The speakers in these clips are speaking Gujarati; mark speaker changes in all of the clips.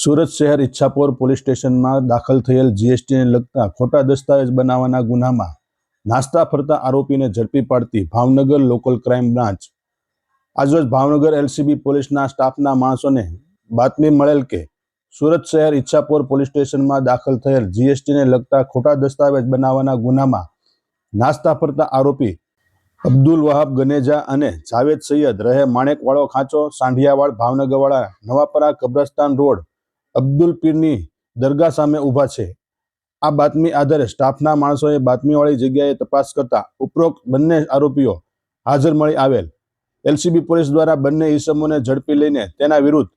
Speaker 1: સુરત શહેર ઈચ્છાપોર પોલીસ સ્ટેશનમાં દાખલ થયેલ જીએસટીને લગતા ખોટા દસ્તાવેજ બનાવવાના ગુનામાં નાસ્તા ફરતા આરોપીને ઝડપી પાડતી ભાવનગર લોકલ ક્રાઇમ બ્રાન્ચ. આજરોજ ભાવનગર એલસીબી પોલીસના સ્ટાફના માણસોને બાતમી મળેલ કે સુરત શહેર ઈચ્છાપોર પોલીસ સ્ટેશનમાં દાખલ થયેલ જીએસટીને લગતા ખોટા દસ્તાવેજ બનાવવાના ગુનામાં નાસ્તા ફરતા આરોપી અબ્દુલ વહાબ ગનેજા અને જાવેદ સૈયદ રહે માણેકવાળો ખાંચો, સાંઢિયાવાડ, ભાવનગરવાળા નવાપરા, કબ્રસ્તાન રોડ અબ્દુલ પીરની દરગાહ સામે ઊભા છે. આ બાતમી આધારે સ્ટાફના માણસોએ બાતમીવાળી જગ્યાએ તપાસ કરતા ઉપરોક્ત બંને આરોપીઓ હાજર મળી આવેલ. એલસીબી પોલીસ દ્વારા બંને ઈસમોને ઝડપી લઈને તેના વિરુદ્ધ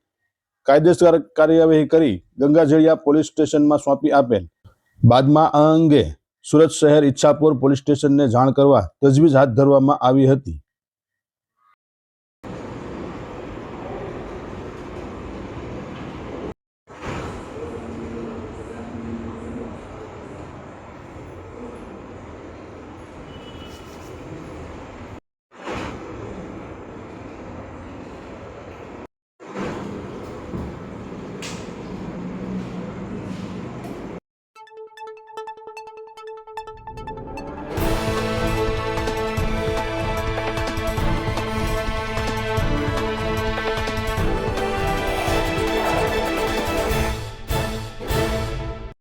Speaker 1: કાયદેસર કાર્યવાહી કરી ગંગાજળિયા પોલીસ સ્ટેશનમાં સોંપી આપેલ. બાદમાં આ અંગે સુરત શહેર ઈચ્છાપુર પોલીસ સ્ટેશનને જાણ કરવા તજવીજ હાથ ધરવામાં આવી હતી.